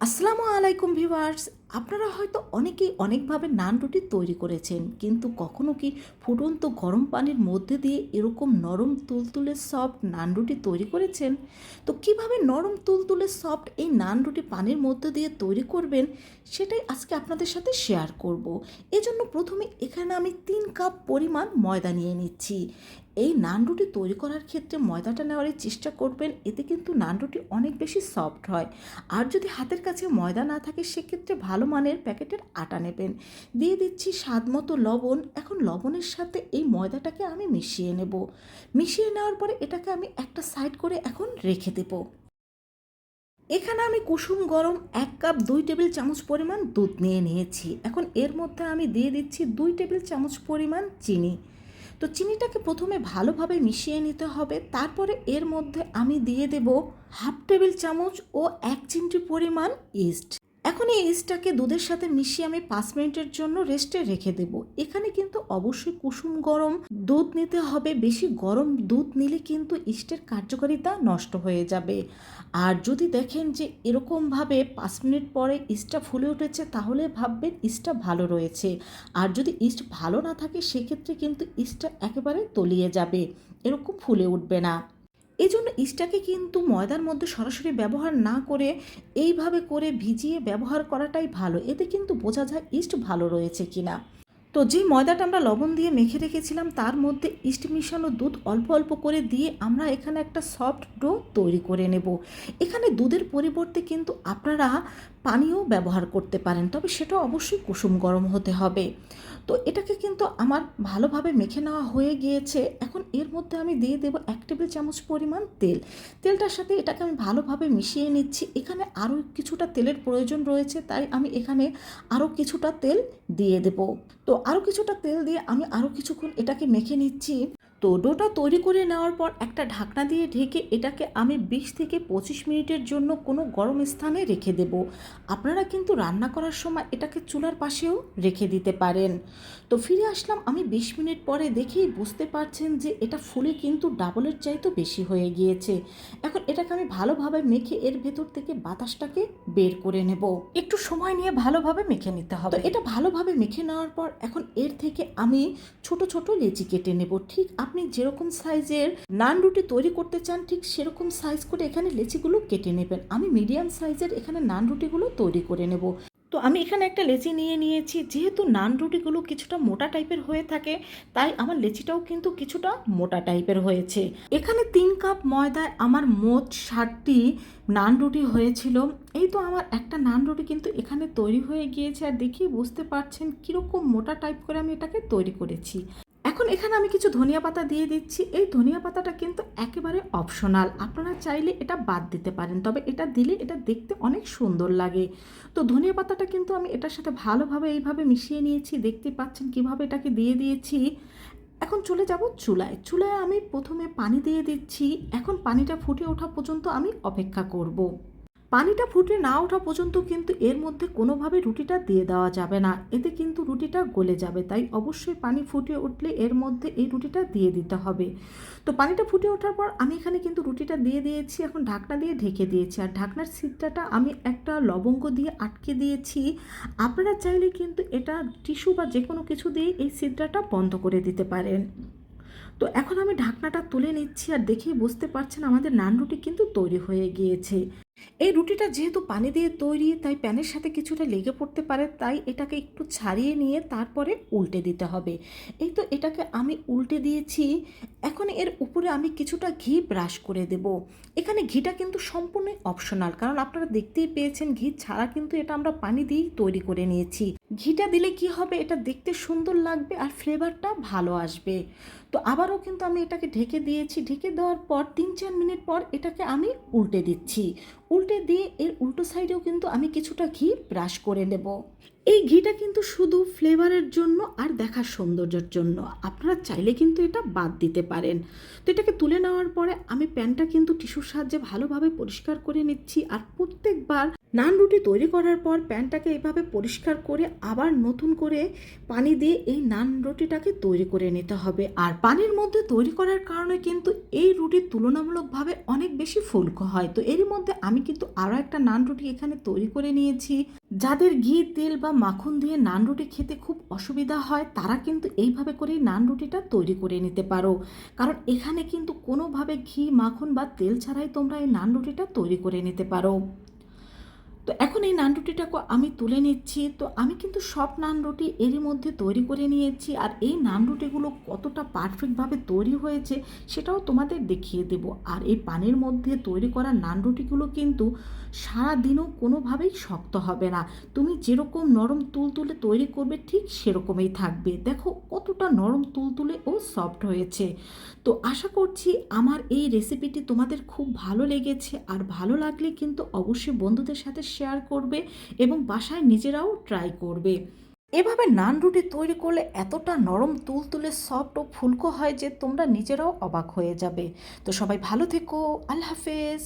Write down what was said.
আসসালামু আলাইকুম ভিউয়ার্স আপনারা হয়তো অনেকেই অনেকভাবে নান রুটি তৈরি করেছেন, কিন্তু কখনো কি ফুটন্ত গরম পানির মধ্যে দিয়ে এরকম নরম তুলতুলে সফট নান রুটি তৈরি করেছেন? তো কীভাবে নরম তুলতুলে সফট এই নান রুটি পানির মধ্যে দিয়ে তৈরি করবেন সেটাই আজকে আপনাদের সাথে শেয়ার করব। এজন্য প্রথমে এখানে আমি তিন কাপ পরিমাণ ময়দা নিয়ে নিচ্ছি। এই নান রুটি তৈরি করার ক্ষেত্রে ময়দাটা নেওয়ার চেষ্টা করবেন, এতে কিন্তু নান রুটি অনেক বেশি সফট হয়। আর যদি হাতের কাছে ময়দা না থাকে, সেক্ষেত্রে ভালো মানের প্যাকেটের আটা নেবেন। দিয়ে দিচ্ছি স্বাদ মতো লবণ। এখন লবণের সাথে এই ময়দাটাকে আমি মিশিয়ে নেব। মিশিয়ে নেওয়ার পরে এটাকে আমি একটা সাইড করে এখন রেখে দেবো। এখানে আমি কুসুম গরম এক কাপ দুই টেবিল চামচ পরিমাণ দুধ নিয়ে নিয়েছি। এখন এর মধ্যে আমি দিয়ে দিচ্ছি দুই টেবিল চামচ পরিমাণ চিনি। তো চিনিটাকে প্রথমে ভালোভাবে মিশিয়ে নিতে হবে। তারপরে এর মধ্যে আমি দিয়ে দেব হাফ টেবিল চামচ ও এক চিমটি পরিমাণ ইস্ট। এখন এই ইস্টটাকে দুধের সাথে মিশিয়ে আমি পাঁচ মিনিটের জন্য রেস্টে রেখে দেব। এখানে কিন্তু অবশ্যই কুসুম গরম দুধ নিতে হবে। বেশি গরম দুধ নিলে কিন্তু ইস্টের কার্যকারিতা নষ্ট হয়ে যাবে। আর যদি দেখেন যে এরকমভাবে পাঁচ মিনিট পরে ইস্টটা ফুলে উঠেছে, তাহলে ভাববেন ইস্টটা ভালো রয়েছে। আর যদি ইস্ট ভালো না থাকে, সেক্ষেত্রে কিন্তু ইস্টটা একেবারে তলিয়ে যাবে। এরকম ফুলে উঠবে না। এই জন্য ইস্টাকে কিন্তু ময়দার মধ্যে সরাসরি ব্যবহার না করে এইভাবে করে ভিজিয়ে ব্যবহার করাটাই ভালো। এতে কিন্তু বোঝা যায় ইস্ট ভালো রয়েছে কিনা। তো যে ময়দাটা আমরা লবণ দিয়ে মেখে রেখেছিলাম, তার মধ্যে ইস্ট মিশানো দুধ অল্প অল্প করে দিয়ে আমরা এখানে একটা সফট ডো তৈরি করে নেব। এখানে দুধের পরিবর্তে কিন্তু আপনারা পানিও ব্যবহার করতে পারেন, তবে সেটা অবশ্যই কুসুম গরম হতে হবে। তো এটাকে কিন্তু আমার ভালোভাবে মেখে নেওয়া হয়ে গিয়েছে। এখন এর মধ্যে আমি দিয়ে দেবো এক টেবিল চামচ পরিমাণ তেল। তেলটার সাথে এটাকে আমি ভালোভাবে মিশিয়ে নিচ্ছি। এখানে আরও কিছুটা তেলের প্রয়োজন রয়েছে, তাই আমি এখানে আরও কিছুটা তেল দিয়ে দেব। তো আরও কিছুটা তেল দিয়ে আমি আরও কিছুক্ষণ এটাকে মেখে নিচ্ছি। তো ডোটা তৈরি করে নেওয়ার পর একটা ঢাকনা দিয়ে ঢেকে এটাকে আমি বিশ থেকে পঁচিশ মিনিটের জন্য কোনো গরম স্থানে রেখে দেব। আপনারা কিন্তু রান্না করার সময় এটাকে চুলার পাশেও রেখে দিতে পারেন। তো ফিরে আসলাম আমি বিশ মিনিট পরে দেখেই বুঝতে পারছেন যে এটা ফুলে কিন্তু ডাবলের চাইতেও বেশি হয়ে গিয়েছে। এখন এটাকে আমি ভালোভাবে মেখে এর ভেতর থেকে বাতাসটাকে বের করে নেব। একটু সময় নিয়ে ভালোভাবে মেখে নিতে হবে। এটা ভালোভাবে মেখে নেওয়ার পর এখন এর থেকে আমি ছোট ছোট লেচি কেটে নেব। ঠিক আপনি যেরকম সাইজের নান রুটি তৈরি করতে চান, ঠিক সেরকম সাইজ করে এখানে লেচিগুলো কেটে নেবেন। আমি মিডিয়াম সাইজের এখানে নান রুটিগুলো তৈরি করে নেব। তো আমি এখানে একটা লেচি নিয়ে নিয়েছি। যেহেতু নান রুটিগুলো কিছুটা মোটা টাইপের হয়ে থাকে, তাই আমার লেচিটাও কিন্তু কিছুটা মোটা টাইপের হয়েছে। এখানে তিন কাপ ময়দায় আমার মোট ষাটটি নান রুটি হয়েছিল। এই তো আমার একটা নান রুটি কিন্তু এখানে তৈরি হয়ে গিয়েছে। আর দেখি, বুঝতে পারছেন কীরকম মোটা টাইপ করে আমি এটাকে তৈরি করেছি। এখন এখানে আমি কিছু ধনিয়া পাতা দিয়ে দিচ্ছি। এই ধনিয়া পাতাটা কিন্তু একেবারে অপশনাল আপনারা চাইলে এটা বাদ দিতে পারেন, তবে এটা দিলে এটা দেখতে অনেক সুন্দর লাগে। তো ধনিয়া পাতাটা কিন্তু আমি এটার সাথে ভালোভাবে এইভাবে মিশিয়ে নিয়েছি, দেখতে পাচ্ছেন কীভাবে এটাকে দিয়ে দিয়েছি। এখন চলে যাব চুলায়। চুলায় আমি প্রথমে পানি দিয়ে দিচ্ছি। এখন পানিটা ফুটে ওঠা পর্যন্ত আমি অপেক্ষা করব। পানিটা ফুটে না ওঠা পর্যন্ত কিন্তু এর মধ্যে কোনোভাবে রুটিটা দিয়ে দেওয়া যাবে না। এতে কিন্তু রুটিটা গলে যাবে, তাই অবশ্যই পানি ফুটে উঠলে এর মধ্যে এই রুটিটা দিয়ে দিতে হবে। তো পানিটা ফুটে ওঠার পর আমি এখানে কিন্তু রুটিটা দিয়ে দিয়েছি, এখন ঢাকনা দিয়ে ঢেকে দিয়েছি। আর ঢাকনার সিটটাটা আমি একটা লবঙ্গ দিয়ে আটকে দিয়েছি। আপনারা চাইলে কিন্তু এটা টিস্যু বা যে কোনো কিছু দিয়ে এই সিদ্রাটা বন্ধ করে দিতে পারেন। তো এখন আমি ঢাকনাটা তুলে নিচ্ছি, আর দেখেই বুঝতে পারছেন আমাদের নান রুটি কিন্তু তৈরি হয়ে গিয়েছে। এই রুটিটা যেহেতু পানি দিয়ে তৈরি, তাই প্যানের সাথে কিছুটা লেগে পড়তে পারে, তাই এটাকে একটু ছাড়িয়ে নিয়ে তারপরে উল্টে দিতে হবে। এই তো এটাকে আমি উল্টে দিয়েছি। এখন এর উপরে আমি কিছুটা ঘি ব্রাশ করে দেব। এখানে ঘিটা কিন্তু সম্পূর্ণই অপশনাল কারণ আপনারা দেখতেই পেয়েছেন ঘি ছাড়া কিন্তু এটা আমরা পানি দিয়েই তৈরি করে নিয়েছি। ঘিটা দিলে কি হবে? এটা দেখতে সুন্দর লাগবে আর ফ্লেভারটা ভালো আসবে। তো আবারও কিন্তু আমি এটাকে ঢেকে দিয়েছি। ঢেকে দেওয়ার পর তিন চার মিনিট পর এটাকে আমি উল্টে দিচ্ছি। উল্টে দিয়ে এর উল্টো সাইডেও কিন্তু আমি কিছুটা ঘি ব্রাশ করে নেব। এই ঘিটা কিন্তু শুধু ফ্লেভারের জন্য আর দেখার সৌন্দর্যের জন্য। আপনারা চাইলে কিন্তু এটা বাদ দিতে পারেন। তো এটাকে তুলে নেওয়ার পরে আমি প্যানটা কিন্তু টিস্যুর সাহায্যে ভালোভাবে পরিষ্কার করে নিচ্ছি আর প্রত্যেকবার নান রুটি তৈরি করার পর প্যানটাকে এইভাবে পরিষ্কার করে আবার নতুন করে পানি দিয়ে এই নান রুটিটাকে তৈরি করে নিতে হবে। আর পানির মধ্যে তৈরি করার কারণে কিন্তু এই রুটি তুলনামূলকভাবে অনেক বেশি ফুলকো হয়। তো এরই মধ্যে আমি কিন্তু আরও একটা নান রুটি এখানে তৈরি করে নিয়েছি। যাদের ঘি, তেল বা মাখন দিয়ে নান রুটি খেতে খুব অসুবিধা হয়, তারা কিন্তু এইভাবে করেই নান রুটিটা তৈরি করে নিতে পারো। কারণ এখানে কিন্তু কোনোভাবে ঘি, মাখন বা তেল ছাড়াই তোমরা এই নান রুটিটা তৈরি করে নিতে পারো। তো এখন এই নান রুটিটাকে আমি তুলে নিচ্ছি। তো আমি কিন্তু সব নান রুটি এরই মধ্যে তৈরি করে নিয়েছি আর এই নান রুটিগুলো কতটা পারফেক্টভাবে তৈরি হয়েছে সেটাও তোমাদের দেখিয়ে দেব। আর এই পানির মধ্যে তৈরি করা নান রুটিগুলো কিন্তু সারাদিনও কোনোভাবেই শক্ত হবে না। তুমি যেরকম নরম তুলতুলে তৈরি করবে ঠিক সেরকমই থাকবে। দেখো কতটা নরম তুলতুলে ও সফট হয়েছে। তো আশা করছি আমার এই রেসিপিটি তোমাদের খুব ভালো লেগেছে। আর ভালো লাগলে কিন্তু অবশ্যই বন্ধুদের সাথে শেয়ার করবে এবং বাসায় নিজেরাও ট্রাই করবে। এভাবে নান রুটি তৈরি করলে এতটা নরম তুলতুলে সফট ও ফুলকো হয় যে তোমরা নিজেরাও অবাক হয়ে যাবে। তো সবাই ভালো থেকো, আল্লাহ হাফেজ।